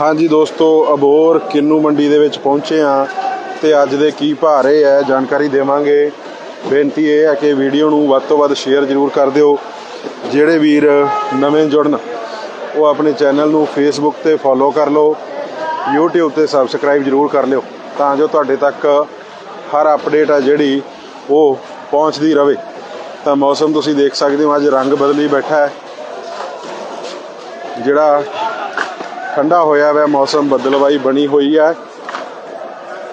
ਹਾਂਜੀ ਦੋਸਤੋ ਅਬੋਰ ਕਿੰਨੂ ਮੰਡੀ ਦੇ ਵਿੱਚ ਪਹੁੰਚੇ ਆ ਤੇ ਅੱਜ ਦੇ ਕੀ ਭਾਅ ਰਹੇ ਹੈ, ਜਾਣਕਾਰੀ ਦੇਵਾਂਗੇ। ਬੇਨਤੀ ਇਹ ਹੈ ਕਿ ਵੀਡੀਓ ਨੂੰ ਵੱਧ ਤੋਂ ਵੱਧ ਸ਼ੇਅਰ ਜ਼ਰੂਰ ਕਰ ਦਿਓ। ਜਿਹੜੇ ਵੀਰ ਨਵੇਂ ਜੁੜਨ, ਉਹ ਆਪਣੇ ਚੈਨਲ ਨੂੰ ਫੇਸਬੁੱਕ ਤੇ ਫੋਲੋ ਕਰ ਲਓ, YouTube ਤੇ ਸਬਸਕ੍ਰਾਈਬ ਜ਼ਰੂਰ ਕਰ ਲਿਓ, ਤਾਂ ਜੋ ਤੁਹਾਡੇ ਤੱਕ ਹਰ ਅਪਡੇਟ ਆ ਜਿਹੜੀ ਉਹ ਪਹੁੰਚਦੀ ਰਹੇ। ਤਾਂ ਮੌਸਮ ਤੁਸੀਂ ਦੇਖ ਸਕਦੇ ਹੋ, ਅੱਜ ਰੰਗ ਬਦਲੀ ਬੈਠਾ ਹੈ। ਜਿਹੜਾ ਠੰਡਾ ਹੋਇਆ ਹੋਇਆ ਮੌਸਮ ਬੱਦਲਵਾਈ ਬਣੀ ਹੋਈ ਹੈ।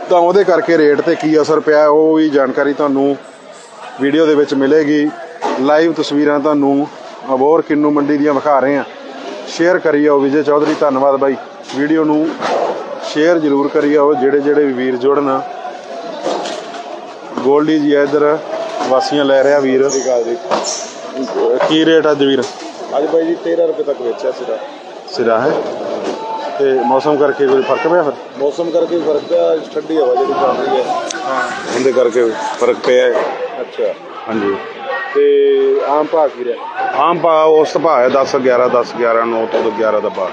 ਤਾਂ ਉਹਦੇ ਕਰਕੇ ਰੇਟ ਤੇ ਕੀ ਅਸਰ ਪਿਆ ਉਹ ਵੀ ਜਾਣਕਾਰੀ ਤੁਹਾਨੂੰ ਵੀਡੀਓ ਦੇ ਵਿੱਚ ਮਿਲੇਗੀ। ਲਾਈਵ ਤਸਵੀਰਾਂ ਤੁਹਾਨੂੰ ਅਬੋਰ ਕਿੰਨੂ ਮੰਡੀ ਦੀਆਂ ਵਿਖਾ ਰਹੇ ਹਾਂ। ਸ਼ੇਅਰ ਕਰੀਓ ਵਿਜੇ ਚੌਧਰੀ ਧੰਨਵਾਦ ਬਾਈ। ਵੀਡੀਓ ਨੂੰ ਸ਼ੇਅਰ ਜ਼ਰੂਰ ਕਰੀਓ ਜਿਹੜੇ ਜਿਹੜੇ ਵੀ ਵੀਰ ਜੁੜਨ। ਗੋਲਡੀ ਜੀ ਇੱਧਰ ਵਾਸੀਆਂ ਲੈ ਰਿਹਾ ਵੀਰ। ਕੀ ਰੇਟ ਅੱਜ ਵੀਰ? ਅੱਜ ਬਾਈ ਜੀ 13 ਰੁਪਏ ਤੱਕ ਵੇਚਿਆ ਸੀਗਾ ਸਿਰਾ ਹੈ। ਤੇ ਮੌਸਮ ਕਰਕੇ ਕੋਈ ਫ਼ਰਕ ਪਿਆ ਫਿਰ? ਮੌਸਮ ਕਰਕੇ ਵੀ ਫ਼ਰਕ ਪਿਆ ਠੰਡੀ ਹਵਾ ਜਿਹੜੀ ਚੱਲ ਰਹੀ ਹੈ। ਉਹਦੇ ਕਰਕੇ ਫ਼ਰਕ ਪਿਆ ਹੈ। ਅੱਛਾ। ਹਾਂਜੀ। ਤੇ ਆਮ ਭਾਅ ਕੀ ਰਿਹਾ? ਆਮ ਭਾ ਉਸ ਭਾਅ ਹੈ 10 11 10 11 9 ਤੋਂ 11 ਦਾ ਭਾਅ।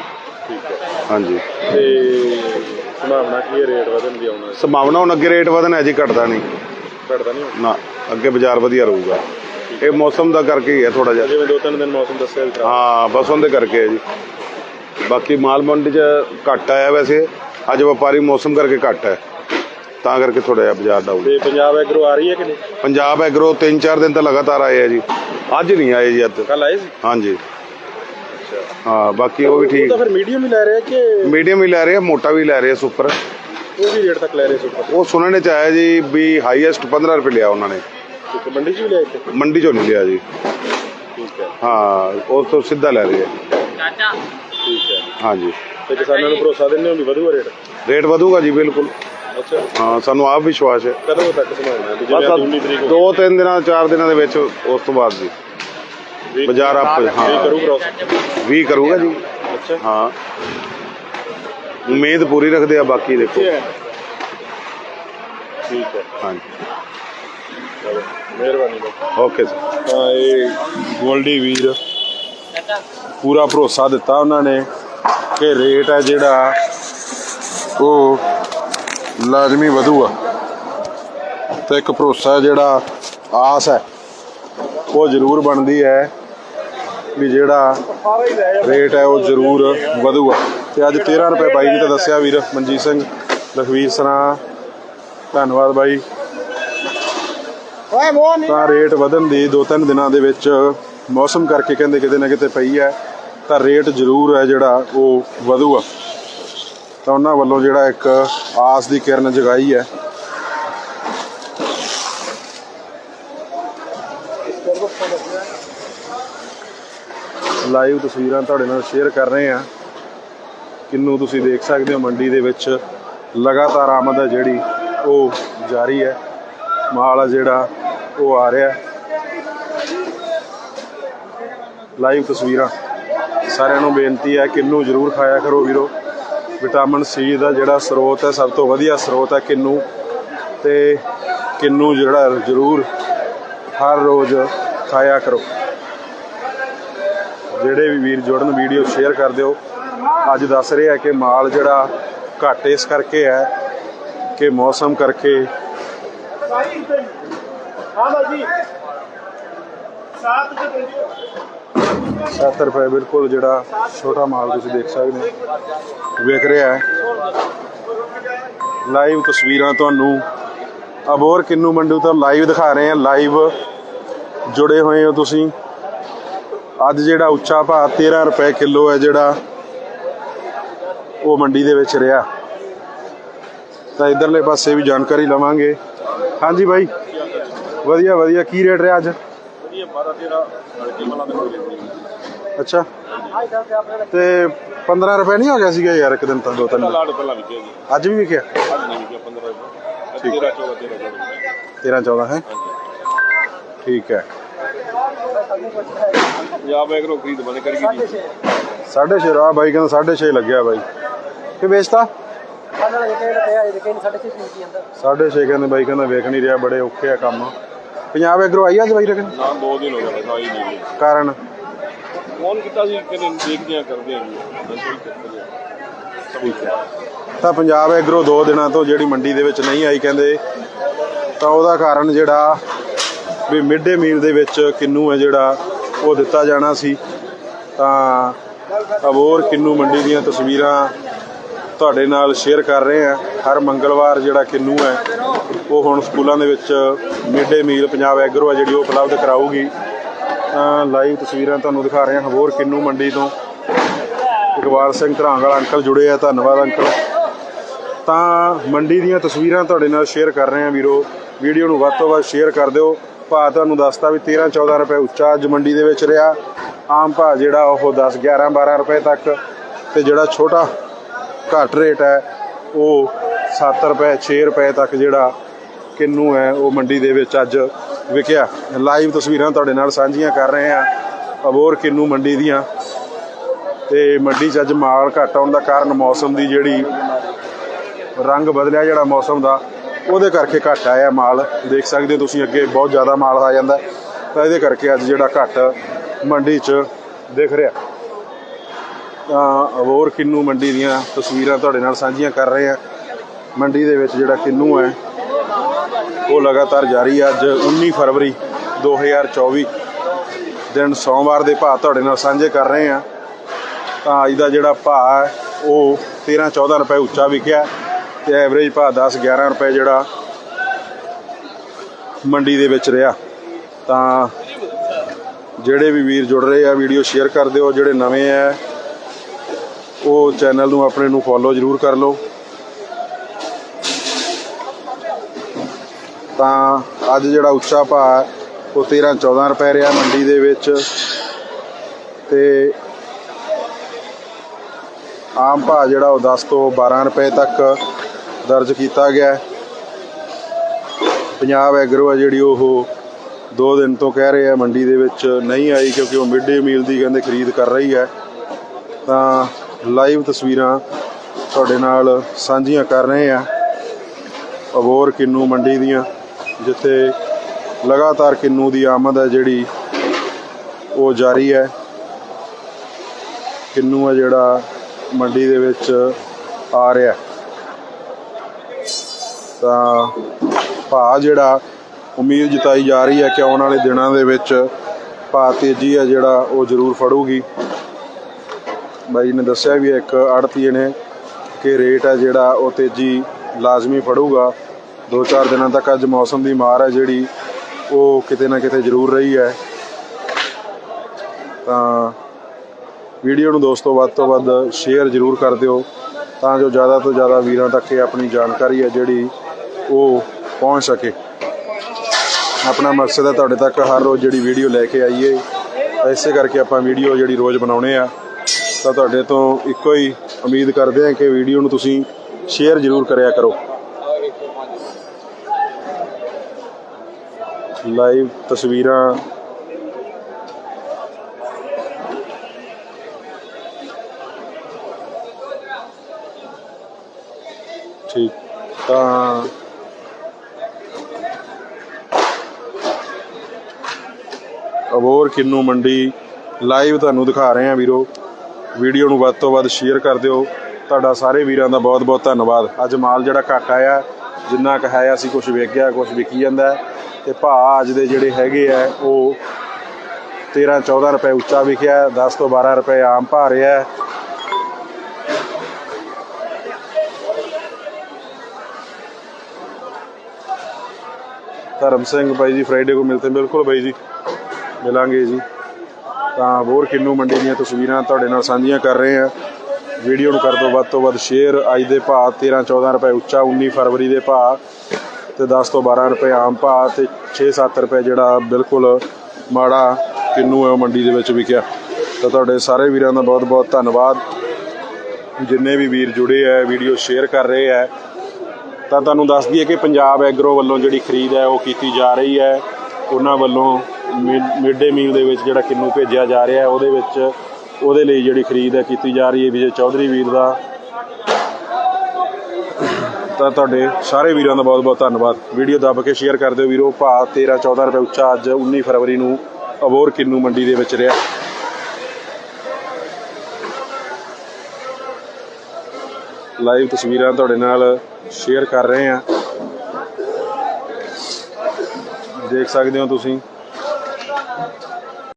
ਠੀਕ ਹੈ। ਹਾਂਜੀ। ਤੇ ਸੰਭਾਵਨਾ ਕੀ ਹੈ ਰੇਟ ਵਧਣ ਦੀ ਆਉਣਾ ਸੰਭਾਵਨਾ ਹੁਣ ਅੱਗੇ ਰੇਟ ਵਧਣਾ ਹੈ ਜੀ ਘਟਦਾ ਨਹੀਂ। ਘਟਦਾ ਨਹੀਂ ਨਾ ਅੱਗੇ ਬਾਜ਼ਾਰ ਵਧੀਆ ਰਹੂਗਾ। ਇਹ ਮੌਸਮ ਦਾ ਕਰਕੇ ਹੀ ਹੈ ਥੋੜਾ ਜਿਹਾ। ਜਿਵੇਂ ਦੋ ਤਿੰਨ ਦਿਨ ਮੌਸਮ ਦੱਸਿਆ ਵੀ ਖਰਾਬ। ਹਾਂ ਬਸ ਉਹਦੇ ਕਰਕੇ ਹੈ ਜੀ। ਬਾਕੀ ਮਾਲ ਮੰਡੀ 'ਚ ਘੱਟ ਆਇਆ ਵੈਸੇ। ਅੱਜ ਵਪਾਰੀ ਮੌਸਮ ਕਰਕੇ ਘੱਟ ਹੈ। ਤਾਂ ਕਰਕੇ ਥੋੜਾ ਜਿਹਾ ਬਾਜ਼ਾਰ ਡਾਊਨ ਤੇ ਪੰਜਾਬ ਐਗਰੋ ਆ ਰਹੀ ਹੈ ਕਿ ਨਹੀਂ? ਪੰਜਾਬ ਐਗਰੋ 3-4 ਦਿਨ ਤਾਂ ਲਗਾਤਾਰ ਆਏ ਆ ਜੀ। ਅੱਜ ਨਹੀਂ ਆਏ ਜੀ ਅੱਜ। ਕੱਲ ਆਏ ਸੀ? ਹਾਂਜੀ। ਹਾਂ ਬਾਕੀ ਉਹ ਵੀ ਠੀਕ। ਤਾਂ ਫਿਰ ਮੀਡੀਅਮ ਹੀ ਲੈ ਰਹੇ ਆ ਕਿ ਮੀਡੀਅਮ ਵੀ ਲੈ ਰਹੇ ਆ ਮੋਟਾ ਵੀ ਲੈ ਰਹੇ ਆ ਸੁਪਰ ਉਹ ਵੀ ਰੇਟ ਤੱਕ ਲੈ ਰਹੇ ਸੁਪਰ ਉਹ ਸੁਣਨ ਚ ਆਇਆ ਜੀ ਵੀ ਹਾਈਐਸਟ 15 ਰੁਪਏ ਲਿਆ ਉਹਨਾਂ ਨੇ। ਹੈ ਮੰਡੀ 'ਚ ਵੀ ਲਿਆ ਇੱਥੇ? ਮੰਡੀ ਚੋਂ ਨਹੀਂ ਲਿਆ ਜੀ। ਠੀਕ ਹੈ। ਹਾਂ ਉਹ ਤੋਂ ਸਿੱਧਾ ਲੈ ਰਹੇ ਆ। ਠੀਕ ਹੈ। ਹਾਂਜੀ। ਤੇ ਕਿਸਾਨਾਂ ਨੂੰ ਭਰੋਸਾ ਦਿੰਦੇ ਹੋ ਵੀ ਵਧੂਗਾ ਰੇਟ? ਰੇਟ ਵਧੂਗਾ ਜੀ ਬਿਲਕੁਲ। ਅੱਛਾ। ਹਾਂ ਸਾਨੂੰ ਆਪ ਵਿਸ਼ਵਾਸ ਹੈ। ਕਦੋਂ ਤੱਕ ਹੈ? ਵੀ ਜਿਵੇਂ ਅੱਜ 19 ਤਰੀਕ ਬਸ ਦੋ ਤਿੰਨ ਦਿਨਾਂ ਚਾਰ ਦਿਨਾਂ ਦੇ ਵਿੱਚ ਉਸ ਤੋਂ ਬਾਅਦ ਜੀ। ਬਾਜ਼ਾਰ ਆਪ ਹਾਂ। ਕਰੂ ਭਰੋਸਾ। 20 ਕਰੂਗਾ ਜੀ। ਅੱਛਾ। ਹਾਂ। ਉਮੀਦ ਪੂਰੀ ਰੱਖਦੇ ਆ ਬਾਕੀ ਦੇਖੋ। ਠੀਕ ਹੈ। ਹਾਂਜੀ। ਚਲੋ ਮਿਹਰਬਾਨੀ। ਬਾਈ ਓਕੇ ਸਰ ਤਾਂ ਇਹ ਗੋਲਡੀ ਵੀਰ। ਪੂਰਾ ਭਰੋਸਾ ਦਿੱਤਾ ਉਹਨਾਂ ਨੇ ਕਿ ਰੇਟ ਹੈ ਜਿਹੜਾ ਉਹ ਲਾਜ਼ਮੀ ਵਧੂਗਾ। ਤੇ ਇੱਕ ਭਰੋਸਾ ਜਿਹੜਾ ਆਸ ਹੈ ਉਹ ਜ਼ਰੂਰ ਬਣਦੀ ਹੈ ਵੀ ਜਿਹੜਾ ਰੇਟ ਹੈ ਉਹ ਜ਼ਰੂਰ ਵਧੂਗਾ। ਤੇ ਅੱਜ 13 ਰੁਪਏ ਬਾਈ ਜੀ ਤੇ ਦੱਸਿਆ ਵੀਰ ਮਨਜੀਤ ਸਿੰਘ ਲਖਵੀਰ ਸਰਾ ਧੰਨਵਾਦ ਬਾਈ। ਤਾਂ ਰੇਟ ਵਧਣ ਦੀ ਦੋ ਤਿੰਨ ਦਿਨਾਂ ਦੇ ਵਿੱਚ ਮੌਸਮ ਕਰਕੇ ਕਹਿੰਦੇ ਕਿਤੇ ਨਾ ਕਿਤੇ ਪਈ ਹੈ, ਤਾਂ ਰੇਟ ਜ਼ਰੂਰ ਹੈ ਜਿਹੜਾ ਉਹ ਵਧੂਗਾ। ਤਾਂ ਉਹਨਾਂ ਵੱਲੋਂ ਜਿਹੜਾ ਇੱਕ ਆਸ ਦੀ ਕਿਰਨ ਜਗਾਈ ਹੈ। ਲਾਈਵ ਤਸਵੀਰਾਂ ਤੁਹਾਡੇ ਨਾਲ ਸ਼ੇਅਰ ਕਰ ਰਹੇ ਹਾਂ। ਕਿੰਨੂ ਤੁਸੀਂ ਦੇਖ ਸਕਦੇ ਹੋ ਮੰਡੀ ਦੇ ਵਿੱਚ ਲਗਾਤਾਰ ਆਮਦ ਹੈ ਜਿਹੜੀ ਉਹ ਜਾਰੀ ਹੈ। ਮਾਲ ਆ ਜਿਹੜਾ ਉਹ ਆ ਰਿਹਾ। ਲਾਈਵ ਤਸਵੀਰਾਂ। ਸਾਰਿਆਂ ਨੂੰ ਬੇਨਤੀ ਹੈ ਕਿੰਨੂ ਜ਼ਰੂਰ ਖਾਇਆ ਕਰੋ ਵੀਰੋ। ਵਿਟਾਮਿਨ ਸੀ ਦਾ ਜਿਹੜਾ ਸਰੋਤ ਹੈ, ਸਭ ਤੋਂ ਵਧੀਆ ਸਰੋਤ ਹੈ ਕਿੰਨੂ। ਤੇ ਕਿੰਨੂ ਜਿਹੜਾ ਜ਼ਰੂਰ ਹਰ ਰੋਜ਼ ਖਾਇਆ ਕਰੋ। ਜਿਹੜੇ ਵੀ ਵੀਰ ਜੁੜਨ, ਵੀਡੀਓ ਸ਼ੇਅਰ ਕਰ ਦਿਓ। ਅੱਜ ਦੱਸ ਰਿਹਾ ਕਿ ਮਾਲ ਜਿਹੜਾ ਘੱਟ ਇਸ ਕਰਕੇ ਹੈ ਕਿ ਮੌਸਮ ਕਰਕੇ। ਹਾਂ ਬਾਜੀ। ਸਾਤ ਦੇ 70 ਰੁਪਏ ਬਿਲਕੁਲ ਜਿਹੜਾ ਛੋਟਾ ਮਾਲ ਤੁਸੀਂ ਦੇਖ ਸਕਦੇ ਹੋ। ਵੇਖ ਰਿਹਾ ਹੈ। ਲਾਈਵ ਤਸਵੀਰਾਂ ਤੁਹਾਨੂੰ। ਅਬੋਰ ਕਿੰਨੂ ਮੰਡੂ ਤੋਂ ਲਾਈਵ ਦਿਖਾ ਰਹੇ ਹਾਂ। ਲਾਈਵ ਜੁੜੇ ਹੋਏ ਹੋ ਤੁਸੀਂ। ਅੱਜ ਜਿਹੜਾ ਉੱਚਾ ਭਾਅ 13 ਰੁਪਏ ਕਿਲੋ ਹੈ ਜਿਹੜਾ, ਉਹ ਮੰਡੀ ਦੇ ਵਿੱਚ ਰਿਹਾ। ਤਾਂ ਇਧਰਲੇ ਪਾਸੇ ਵੀ ਜਾਣਕਾਰੀ ਲਵਾਂਗੇ। ਹਾਂਜੀ ਬਾਈ। ਵਧੀਆ ਵਧੀਆ। ਕੀ ਰੇਟ ਰਿਹਾ ਅੱਜ? 12 13 ਹਲਕੀ ਮਲਾਂ ਦੇ ਕੋਈ ਲੈਂਦੀ ਅੱਛਾ। ਤੇ 15 ਰੁਪਏ ਨਹੀਂ ਹੋ ਗਿਆ ਸੀਗਾ ਯਾਰ ਇੱਕ ਦਿਨ ਤਾਂ ਦੋ ਤਿੰਨ ਦਿਨ। ਲਾੜ ਪਹਿਲਾਂ ਵਿਕਿਆ ਜੀ। ਅੱਜ ਵੀ ਵਿਕਿਆ? ਅੱਜ ਨਹੀਂ ਵਿਕਿਆ 15 ਰੁਪਏ। ਠੀਕ। 13 14 13 13 14 ਹੈ? ਠੀਕ ਹੈ। ਪੰਜਾਬ ਐਗਰੋ ਖਰੀਦ ਬੰਦ ਕਰ ਗਈ ਜੀ। 6.5 ਰੁਪਏ। ਬਾਈ ਕਹਿੰਦਾ 6.5 ਲੱਗਿਆ ਬਾਈ। ਕਿ ਵੇਚਤਾ? ਸਾਡਾ ਇਹ ਰੁਪਿਆ ਇਹ ਕਹਿੰਦੇ ਸਾਡੇ ਛੇ ਪੀਂਦੀ ਜਾਂਦਾ? 6.5 ਕਹਿੰਦੇ ਬਾਈ ਕਹਿੰਦਾ ਵੇਖ ਨਹੀਂ ਰਿਹਾ ਬੜੇ ਔਖੇ ਆ ਕੰਮ। ਪੰਜਾਬ ਐਗਰੋ ਆਈ ਅੱਜ ਬਾਈ ਰਕਨ ਨਾ ਦੋ ਦਿਨ ਹੋ ਗਏ ਸਾਈ ਨਹੀਂ। ਕਾਰਨ? ਫੋਨ ਕੀਤਾ ਸੀ ਕਹਿੰਦੇ ਦੇਖਦੇ ਆ ਕਰਦੇ ਆ ਠੀਕ ਹੈ। ਤਾਂ ਪੰਜਾਬ ਐਗਰੋ ਦੋ ਦਿਨਾਂ ਤੋਂ ਜਿਹੜੀ ਮੰਡੀ ਦੇ ਵਿੱਚ ਨਹੀਂ ਆਈ ਕਹਿੰਦੇ ਤਾਂ ਉਹਦਾ ਕਾਰਨ ਜਿਹੜਾ ਵੀ ਮਿਡ ਡੇ ਮੀਲ ਦੇ ਵਿੱਚ ਕਿੰਨੂ ਹੈ ਜਿਹੜਾ ਉਹ ਦਿੱਤਾ ਜਾਣਾ ਸੀ। ਤਾਂ ਅਬੋਰ ਕਿੰਨੂ ਮੰਡੀ ਦੀਆਂ ਤਸਵੀਰਾਂ ਤੁਹਾਡੇ ਨਾਲ ਸ਼ੇਅਰ ਕਰ ਰਹੇ ਹਾਂ। ਹਰ ਮੰਗਲਵਾਰ ਜਿਹੜਾ ਕਿੰਨੂ ਹੈ, ਉਹ ਹੁਣ ਸਕੂਲਾਂ ਦੇ ਵਿੱਚ mid day meal Punjab Agro ਹੈ ਜਿਹੜੀ ਉਹ ਉਪਲਬਧ ਕਰਾਊਗੀ। ਤਾਂ ਲਾਈਵ ਤਸਵੀਰਾਂ ਤੁਹਾਨੂੰ ਦਿਖਾ ਰਹੇ ਹਾਂ। ਹੋਰ ਕਿੰਨੂ ਮੰਡੀ ਤੋਂ ਇਕਬਾਲ ਸਿੰਘ ਧਰਾਂਗ ਵਾਲਾ ਅੰਕਲ ਜੁੜੇ ਆ। ਧੰਨਵਾਦ ਅੰਕਲ। ਤਾਂ ਮੰਡੀ ਦੀਆਂ ਤਸਵੀਰਾਂ ਤੁਹਾਡੇ ਨਾਲ ਸ਼ੇਅਰ ਕਰ ਰਹੇ ਹਾਂ ਵੀਰੋ। ਵੀਡੀਓ ਨੂੰ ਵੱਧ ਤੋਂ ਵੱਧ ਸ਼ੇਅਰ ਕਰ ਦਿਓ। ਭਾਅ ਤੁਹਾਨੂੰ ਦੱਸਤਾ ਵੀ 13 14 ਰੁਪਏ ਉੱਚਾ ਅੱਜ ਮੰਡੀ ਦੇ ਵਿੱਚ ਰਿਹਾ। ਆਮ ਭਾਅ ਜਿਹੜਾ ਉਹ 10 11 12 ਰੁਪਏ ਤੱਕ ਤੇ ਜਿਹੜਾ ਛੋਟਾ ਘੱਟ ਰੇਟ ਹੈ, ਉਹ 7 ਰੁਪਏ 6 ਰੁਪਏ ਤੱਕ ਜਿਹੜਾ ਕਿੰਨੂ ਹੈ, ਉਹ ਮੰਡੀ ਦੇ ਵਿੱਚ ਅੱਜ ਵਿਕਿਆ। ਲਾਈਵ ਤਸਵੀਰਾਂ ਤੁਹਾਡੇ ਨਾਲ ਸਾਂਝੀਆਂ ਕਰ ਰਹੇ ਹਾਂ। ਅਬੋਰ ਕਿੰਨੂ ਮੰਡੀ ਦੀਆਂ। ਤੇ ਮੰਡੀ 'ਚ ਅੱਜ ਮਾਲ ਘੱਟ ਆਉਣ ਦਾ ਕਾਰਨ ਮੌਸਮ ਦੀ ਜਿਹੜੀ ਰੰਗ ਬਦਲਿਆ ਜਿਹੜਾ ਮੌਸਮ ਦਾ, ਉਹਦੇ ਕਰਕੇ ਘੱਟ ਆਇਆ ਮਾਲ। ਦੇਖ ਸਕਦੇ ਹੋ ਤੁਸੀਂ ਅੱਗੇ ਬਹੁਤ ਜ਼ਿਆਦਾ ਮਾਲ ਆ ਜਾਂਦਾ। ਤਾਂ ਇਹਦੇ ਕਰਕੇ ਅੱਜ ਜਿਹੜਾ ਘੱਟ ਮੰਡੀ 'ਚ ਦਿਖ ਰਿਹਾ। ਤਾਂ ਹੋਰ ਕਿੰਨੂ ਮੰਡੀ ਦੀਆਂ ਤਸਵੀਰਾਂ ਤੁਹਾਡੇ ਨਾਲ ਸਾਂਝੀਆਂ ਕਰ ਰਹੇ ਆ ਮੰਡੀ ਦੇ ਵਿੱਚ ਜਿਹੜਾ ਕਿੰਨੂ ਹੈ, ਉਹ ਲਗਾਤਾਰ ਜਾਰੀ ਅੱਜ 19 ਫਰਵਰੀ 2024 ਦਿਨ ਸੋਮਵਾਰ ਦੇ ਭਾਅ ਤੁਹਾਡੇ ਨਾਲ ਸਾਂਝੇ ਕਰ ਰਹੇ ਆ ਤਾਂ ਅੱਜ ਦਾ ਜਿਹੜਾ ਭਾਅ ਹੈ, ਉਹ 13 14 ਰੁਪਏ ਉੱਚਾ ਵਿਕਿਆ ਤੇ ਐਵਰੇਜ ਭਾਅ 10 11 ਰੁਪਏ ਜਿਹੜਾ ਮੰਡੀ ਦੇ ਵਿੱਚ ਰਿਹਾ। ਤਾਂ ਜਿਹੜੇ ਵੀ ਵੀਰ ਜੁੜ ਰਹੇ ਆ, ਵੀਡੀਓ ਸ਼ੇਅਰ ਕਰ ਦਿਓ। ਜਿਹੜੇ ਨਵੇਂ ਆ ਉਹ ਚੈਨਲ ਨੂੰ ਆਪਣੇ ਨੂੰ ਫੋਲੋ ਜ਼ਰੂਰ ਕਰ ਲਓ। ਤਾਂ ਅੱਜ ਜਿਹੜਾ ਉੱਚਾ ਭਾਅ ਉਹ 13 14 ਰੁਪਏ ਰਿਹਾ ਮੰਡੀ ਦੇ ਵਿੱਚ। ਤੇ ਆਮ ਭਾਅ ਜਿਹੜਾ ਉਹ 10 ਤੋਂ 12 ਰੁਪਏ ਤੱਕ ਦਰਜ ਕੀਤਾ ਗਿਆ ਪੰਜਾਬ ਐਗਰੋ ਹੈ ਜਿਹੜੀ ਉਹ ਦੋ ਦਿਨ ਤੋਂ ਕਹਿ ਰਹੇ ਆ ਮੰਡੀ ਦੇ ਵਿੱਚ ਨਹੀਂ ਆਈ ਕਿਉਂਕਿ ਉਹ ਮਿਡ ਡੇ ਮੀਲ ਦੀ ਕਹਿੰਦੇ ਖਰੀਦ ਕਰ ਰਹੀ ਹੈ। ਤਾਂ ਲਾਈਵ ਤਸਵੀਰਾਂ ਤੁਹਾਡੇ ਨਾਲ ਸਾਂਝੀਆਂ ਕਰ ਰਹੇ ਆ ਅਬੋਰ ਕਿੰਨੂ ਮੰਡੀ ਦੀਆਂ, ਜਿੱਥੇ ਲਗਾਤਾਰ ਕਿੰਨੂ ਦੀ ਆਮਦ ਹੈ ਜਿਹੜੀ ਉਹ ਜਾਰੀ ਹੈ। ਕਿੰਨੂ ਹੈ ਜਿਹੜਾ ਮੰਡੀ ਦੇ ਵਿੱਚ ਆ ਰਿਹਾ। ਤਾਂ ਭਾਅ ਜਿਹੜਾ ਉਮੀਦ ਜਤਾਈ ਜਾ ਰਹੀ ਹੈ ਕਿ ਆਉਣ ਵਾਲੇ ਦਿਨਾਂ ਦੇ ਵਿੱਚ ਭਾਅ ਤੇਜ਼ੀ ਹੈ ਜਿਹੜਾ ਉਹ ਜ਼ਰੂਰ ਫੜੂਗੀ। ਬਾਈ ਨੇ ਦੱਸਿਆ ਵੀ ਇੱਕ ਆੜਤੀਏ ਨੇ ਕਿ ਰੇਟ ਹੈ ਜਿਹੜਾ ਉਹ ਤੇਜ਼ੀ ਲਾਜ਼ਮੀ ਫੜੂਗਾ। ਦੋ ਚਾਰ ਦਿਨਾਂ ਤੱਕ ਅੱਜ ਮੌਸਮ ਦੀ ਮਾਰ ਹੈ ਜਿਹੜੀ, ਉਹ ਕਿਤੇ ਨਾ ਕਿਤੇ ਜ਼ਰੂਰ ਰਹੀ ਹੈ। ਤਾਂ ਵੀਡੀਓ ਨੂੰ ਦੋਸਤੋ ਵੱਧ ਤੋਂ ਵੱਧ ਸ਼ੇਅਰ ਜ਼ਰੂਰ ਕਰ ਦਿਓ, ਤਾਂ ਜੋ ਜ਼ਿਆਦਾ ਤੋਂ ਜ਼ਿਆਦਾ ਵੀਰਾਂ ਤੱਕ ਇਹ ਆਪਣੀ ਜਾਣਕਾਰੀ ਹੈ ਜਿਹੜੀ ਉਹ ਪਹੁੰਚ ਸਕੇ। ਆਪਣਾ ਮਕਸਦ ਹੈ ਤੁਹਾਡੇ ਤੱਕ ਹਰ ਰੋਜ਼ ਜਿਹੜੀ ਵੀਡੀਓ ਲੈ ਕੇ ਆਈਏ। ਇਸੇ ਕਰਕੇ ਆਪਾਂ ਵੀਡੀਓ ਜਿਹੜੀ ਰੋਜ਼ ਬਣਾਉਣੇ ਆ। ਤਾਂ ਤੁਹਾਡੇ ਤੋਂ ਇੱਕੋ ਹੀ ਉਮੀਦ ਕਰਦੇ ਹਾਂ ਕਿ ਵੀਡੀਓ ਨੂੰ ਤੁਸੀਂ ਸ਼ੇਅਰ ਜ਼ਰੂਰ ਕਰਿਆ ਕਰੋ। ਲਾਈਵ ਤਸਵੀਰਾਂ। ਠੀਕ, ਤਾਂ ਅਬੋਰ ਕਿੰਨੂ ਮੰਡੀ। ਲਾਈਵ ਤੁਹਾਨੂੰ ਦਿਖਾ ਰਹੇ ਹਾਂ ਵੀਰੋ। ਵੀਡੀਓ ਨੂੰ ਵੱਧ ਤੋਂ ਵੱਧ ਸ਼ੇਅਰ ਕਰ ਦਿਓ। ਤੁਹਾਡਾ ਸਾਰੇ ਵੀਰਾਂ ਦਾ ਬਹੁਤ ਬਹੁਤ ਧੰਨਵਾਦ। ਅੱਜ ਮਾਲ ਜਿਹੜਾ ਘੱਟ ਆਇਆ, ਜਿੰਨਾ ਕੁ ਹੈ ਅਸੀਂ ਕੁਝ ਵੇਚ ਗਿਆ ਕੁਝ ਵਿਕੀ ਜਾਂਦਾ ਹੈ। ਤੇ ਭਾਅ ਅੱਜ ਦੇ ਜਿਹੜੇ ਹੈਗੇ ਆ, ਉਹ 13 14 ਰੁਪਏ ਉੱਚਾ ਵਿਕਿਆ 10 ਤੋਂ 12 ਰੁਪਏ ਆਮ ਭਾਅ ਰਿਹਾ ਧਰਮ ਸਿੰਘ ਬਾਈ ਜੀ ਫਰਾਈਡੇ ਕੋ ਮਿਲਤੇ ਬਿਲਕੁਲ ਬਾਈ ਜੀ, ਮਿਲਾਂਗੇ ਜੀ। ਤਾਂ ਹੋਰ ਕਿੰਨੂ ਮੰਡੀ ਦੀਆਂ ਤਸਵੀਰਾਂ ਤੁਹਾਡੇ ਨਾਲ ਸਾਂਝੀਆਂ ਕਰ ਰਹੇ ਹਾਂ। ਵੀਡੀਓ ਨੂੰ ਕਰ ਦਿਓ ਵੱਧ ਤੋਂ ਵੱਧ ਸ਼ੇਅਰ ਅੱਜ ਦੇ ਭਾਅ 13 14 ਰੁਪਏ, ਉੱਚਾ 19 ਫਰਵਰੀ ਦੇ ਭਾਅ ਤੇ 10 ਤੋਂ 12 ਰੁਪਏ ਆਮ ਭਾਅ ਤੇ 6-7 ਰੁਪਏ ਜਿਹੜਾ ਬਿਲਕੁਲ ਮਾੜਾ ਕਿੰਨੂ ਹੈ ਉਹ ਮੰਡੀ ਦੇ ਵਿੱਚ ਵਿਕਿਆ। ਤਾਂ ਤੁਹਾਡੇ ਸਾਰੇ ਵੀਰਾਂ ਦਾ ਬਹੁਤ ਬਹੁਤ ਧੰਨਵਾਦ। ਜਿੰਨੇ ਵੀ ਵੀਰ ਜੁੜੇ ਆ ਵੀਡੀਓ ਸ਼ੇਅਰ ਕਰ ਰਹੇ ਆ ਤਾਂ ਤੁਹਾਨੂੰ ਦੱਸ ਦਈਏ ਕਿ ਪੰਜਾਬ ਐਗਰੋ ਵੱਲੋਂ ਜਿਹੜੀ ਖਰੀਦ ਹੈ, ਉਹ ਕੀਤੀ ਜਾ ਰਹੀ ਹੈ। ਉਹਨਾਂ ਵੱਲੋਂ ਮਿਡ ਡੇ ਮੀਲ ਦੇ ਵਿੱਚ ਜਿਹੜਾ ਕਿੰਨੂ ਭੇਜਿਆ ਜਾ ਰਿਹਾ ਹੈ, ਉਹਦੇ ਵਿੱਚ ਉਹਦੇ ਲਈ ਜਿਹੜੀ ਖਰੀਦ ਹੈ ਕੀਤੀ ਜਾ ਰਹੀ ਹੈ ਵਿਜੇ ਚੌਧਰੀ ਵੀਰ ਦਾ। ਤਾਂ ਤੁਹਾਡੇ ਸਾਰੇ ਵੀਰਾਂ ਦਾ ਬਹੁਤ ਬਹੁਤ ਧੰਨਵਾਦ। ਵੀਡੀਓ ਦੱਬ ਕੇ ਸ਼ੇਅਰ ਕਰ ਦਿਓ ਵੀਰੋ, ਭਾਅ 13 14 ਰੁਪਏ ਉੱਚਾ ਅੱਜ 19 ਫਰਵਰੀ ਨੂੰ ਅਬੋਰ ਕਿੰਨੂ ਮੰਡੀ ਦੇ ਵਿੱਚ ਰਿਹਾ। ਲਾਈਵ ਤਸਵੀਰਾਂ ਤੁਹਾਡੇ ਨਾਲ ਸ਼ੇਅਰ ਕਰ ਰਹੇ ਹਾਂ। ਦੇਖ ਸਕਦੇ ਹੋ ਤੁਸੀਂ।